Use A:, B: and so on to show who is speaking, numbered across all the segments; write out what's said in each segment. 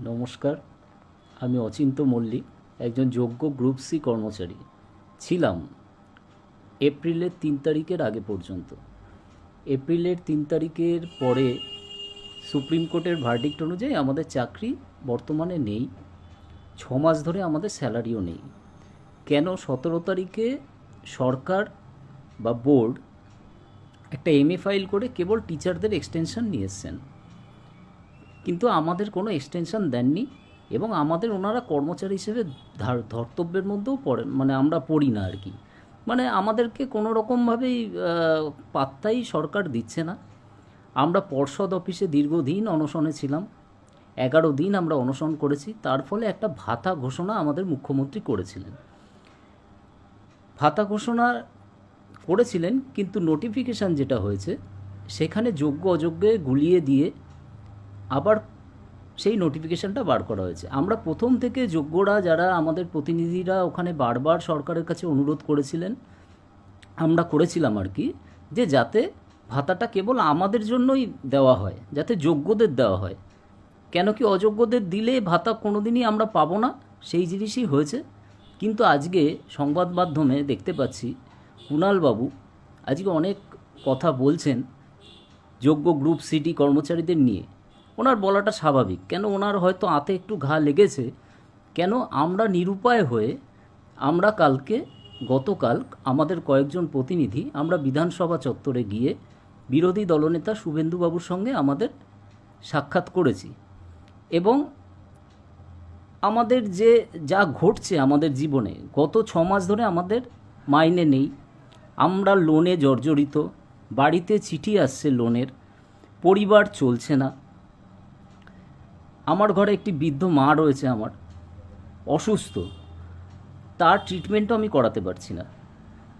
A: নমস্কার, আমি অচিন্ত মল্লিক, একজন যোগ্য গ্রুপ সি কর্মচারী। ছিলাম এপ্রিলের তিন তারিখের আগে পর্যন্ত। এপ্রিলের তিন তারিখের পরে সুপ্রিম কোর্টের ভার্ডিক্ট অনুযায়ী আমাদের চাকরি বর্তমানে নেই। ছ মাস ধরে আমাদের স্যালারিও নেই। কেন সতেরো তারিখে সরকার বা বোর্ড একটা এমএ ফাইল করে কেবল টিচারদের এক্সটেনশন নিয়ে কিন্তু আমাদের কোনো এক্সটেনশন দেননি এবং আমাদের ওনারা কর্মচারী হিসেবে ধার- ধর্তব্যের মধ্যেও পড়েন মানে আমরা পড়ি না আর কি। মানে আমাদেরকে কোনো রকমভাবেই পাত্তাই সরকার দিচ্ছে না। আমরা পর্ষদ অফিসে দীর্ঘদিন অনশনে ছিলাম, এগারো দিন আমরা অনশন করেছি, তার ফলে একটা ভাতা ঘোষণা আমাদের মুখ্যমন্ত্রী করেছিলেন। ভাতা ঘোষণা করেছিলেন, কিন্তু নোটিফিকেশান যেটা হয়েছে, সেখানে যোগ্য অযোগ্যে গুলিয়ে দিয়ে আবার সেই নোটিফিকেশানটা বার করা হয়েছে। আমরা প্রথম থেকে যোগ্যরা যারা আমাদের প্রতিনিধিরা ওখানে বারবার সরকারের কাছে অনুরোধ করেছিলেন, আমরা করেছিলাম আর কি, যে যাতে ভাতাটা কেবল আমাদের জন্যই দেওয়া হয়, যাতে যোগ্যদের দেওয়া হয়। কেন কি অযোগ্যদের দিলে ভাতা কোনোদিনই আমরা পাবো না, সেই জিনিসই হয়েছে। কিন্তু আজকে সংবাদ মাধ্যমে দেখতে পাচ্ছি কুণালবাবু আজকে অনেক কথা বলছেন যোগ্য গ্রুপ সিটি কর্মচারীদের নিয়ে। ওনার বলাটা স্বাভাবিক। কেন ওনার হয়তো আতে একটু ঘা লেগেছে? কেন আমরা নিরুপায় হয়ে আমরা কালকে, গতকাল আমাদের কয়েকজন প্রতিনিধি আমরা বিধানসভা চত্বরে গিয়ে বিরোধী দলনেতা শুভেন্দুবাবুর সঙ্গে আমাদের সাক্ষাৎ করেছি। এবং আমাদের যে, যা ঘটছে আমাদের জীবনে, গত ছ মাস ধরে আমাদের মাইনে নেই। আমরা লোনে জর্জরিত, বাড়িতে চিঠি আসছে লোনের, পরিবার চলছে না। আমার ঘরে একটি বৃদ্ধ মা রয়েছে আমার, অসুস্থ। তার ট্রিটমেন্টও আমি করাতে পারছি না।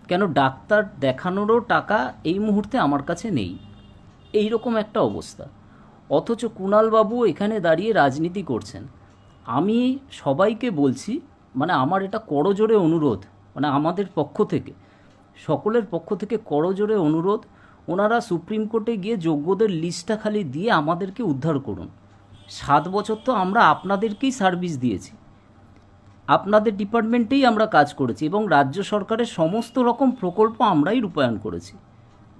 A: কেন ডাক্তার দেখানোরও টাকা এই মুহূর্তে আমার কাছে নেই। এই রকম একটা অবস্থা। অথচ কুণালবাবু এখানে দাঁড়িয়ে রাজনীতি করছেন। আমি সবাইকে বলছি মানে আমার এটা করজোরে অনুরোধ মানে আমাদের পক্ষ থেকে, সকলের পক্ষ থেকে করজোরে অনুরোধ, ওনারা সুপ্রিম কোর্টে গিয়ে যোগ্যদের লিস্টটা খালি দিয়ে আমাদেরকে উদ্ধার করুন। সাত বছর তো আমরা আপনাদেরকেই সার্ভিস দিয়েছি। আপনাদের ডিপার্টমেন্টেই আমরা কাজ করেছি এবং রাজ্য সরকারের সমস্ত রকম প্রকল্প আমরাই রূপায়ণ করেছি।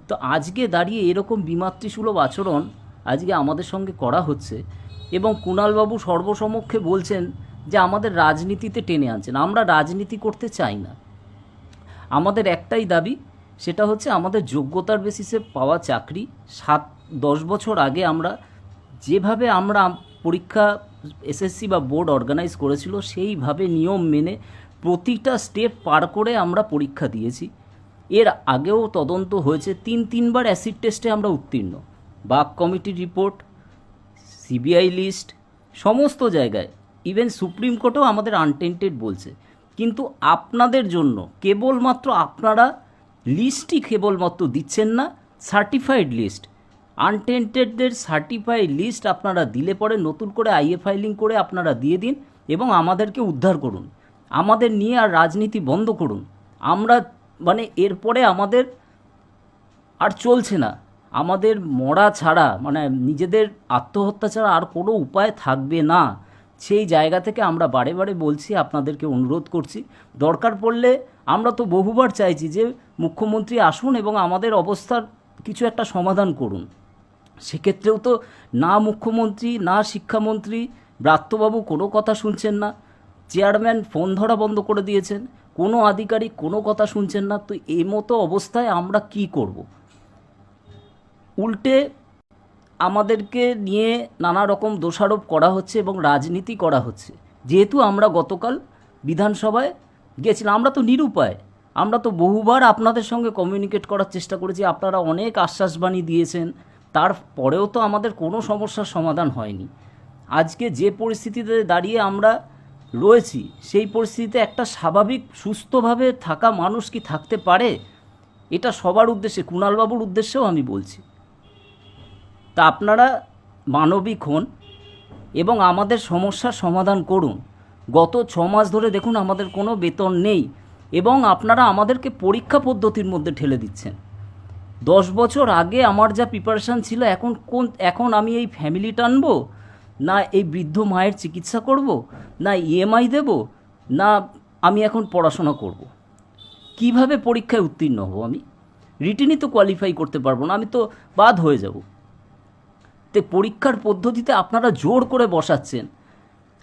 A: তো আজকে দাঁড়িয়ে এরকম বিমাতৃসুলভ আচরণ আজকে আমাদের সঙ্গে করা হচ্ছে এবং কুণালবাবু সর্বসমক্ষে বলছেন যে আমাদের রাজনীতিতে টেনে আনছেন। আমরা রাজনীতি করতে চাই না। আমাদের একটাই দাবি, সেটা হচ্ছে আমাদের যোগ্যতার বেসিসে পাওয়া চাকরি। সাত, দশ বছর আগে আমরা যেভাবে আমরা পরীক্ষা এসএসসি বা বোর্ড অর্গানাইজ করেছিল, সেইভাবে নিয়ম মেনে প্রতিটা স্টেপ পার করে আমরা পরীক্ষা দিয়েছি। এর আগেও তদন্ত হয়েছে, তিন, তিনবার অ্যাসিড টেস্টে আমরা উত্তীর্ণ। বাক কমিটির রিপোর্ট সিবিআই লিস্ট সমস্ত জায়গায়। ইভেন সুপ্রিম কোর্টও আমাদের আনটেন্টেড বলছে। কিন্তু আপনাদের জন্য, কেবলমাত্র আপনারা লিস্টই কেবলমাত্র দিচ্ছেন না সার্টিফাইড লিস্ট আনটেন্টেডদের সার্টিফাইড লিস্ট আপনারা দিলে পরে নতুন করে আইএ ফাইলিং করে আপনারা দিয়ে দিন এবং আমাদেরকে উদ্ধার করুন। আমাদের নিয়ে আর রাজনীতি বন্ধ করুন। আমরা মানে এরপরে আমাদের আর চলছে না। আমাদের মরা ছাড়া মানে নিজেদের আত্মহত্যা ছাড়া আর কোনো উপায় থাকবে না। সেই জায়গা থেকে আমরা বারে বারে বলছি, আপনাদেরকে অনুরোধ করছি। দরকার পড়লে আমরা তো বহুবার চাইছি যে মুখ্যমন্ত্রী আসুন এবং আমাদের অবস্থার কিছু একটা সমাধান করুন। সেক্ষেত্রেও তো না মুখ্যমন্ত্রী, না শিক্ষামন্ত্রী, ব্রাত্যবাবু কোনো কথা শুনছেন না। চেয়ারম্যান ফোন ধরা বন্ধ করে দিয়েছেন। কোনো আধিকারিক কোনো কথা শুনছেন না। তো এই মতো অবস্থায় আমরা কি করব? উল্টে আমাদেরকে নিয়ে নানা রকম দোষারোপ করা হচ্ছে এবং রাজনীতি করা হচ্ছে। যেহেতু আমরা গতকাল বিধানসভায় গেছিলাম, আমরা তো নিরুপায়। আমরা তো বহুবার আপনাদের সঙ্গে কমিউনিকেট করার চেষ্টা করেছি। আপনারা অনেক আশ্বাসবাণী দিয়েছেন। তারপরেও তো আমাদের কোনো সমস্যার সমাধান হয়নি। আজকে যে পরিস্থিতিতে দাঁড়িয়ে আমরা রয়েছি, সেই পরিস্থিতিতে একটা স্বাভাবিক, সুস্থভাবে থাকা মানুষ কি থাকতে পারে? এটা সবার উদ্দেশ্যে, কুণালবাবুর উদ্দেশ্যেও আমি বলছি। তা আপনারা মানবিক হন এবং আমাদের সমস্যার সমাধান করুন। গত ছ মাস ধরে দেখুন আমাদের কোনো বেতন নেই এবং আপনারা আমাদেরকে পরীক্ষা পদ্ধতির মধ্যে ঠেলে দিচ্ছেন। দশ বছর আগে আমার যা প্রিপারেশান ছিল, এখন কোন, এখন আমি এই ফ্যামিলি টানবো না এই বৃদ্ধ মায়ের চিকিৎসা করব? না ইএমআই দেব? না আমি এখন পড়াশোনা করব? কীভাবে পরীক্ষায় উত্তীর্ণ হব আমি? রিটেনই তো কোয়ালিফাই করতে পারব না, আমি তো বাদ হয়ে যাব। তে পরীক্ষার পদ্ধতিতে আপনারা জোর করে বসাচ্ছেন।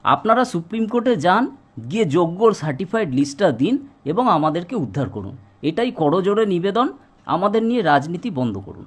A: আপনারা সুপ্রিম কোর্টে যান, গিয়ে যোগ্য সার্টিফাইড লিস্টটা দিন এবং আমাদেরকে উদ্ধার করুন। এটাই করজোড়ে নিবেদন। আমাদের নিয়ে রাজনীতি বন্ধ করুন।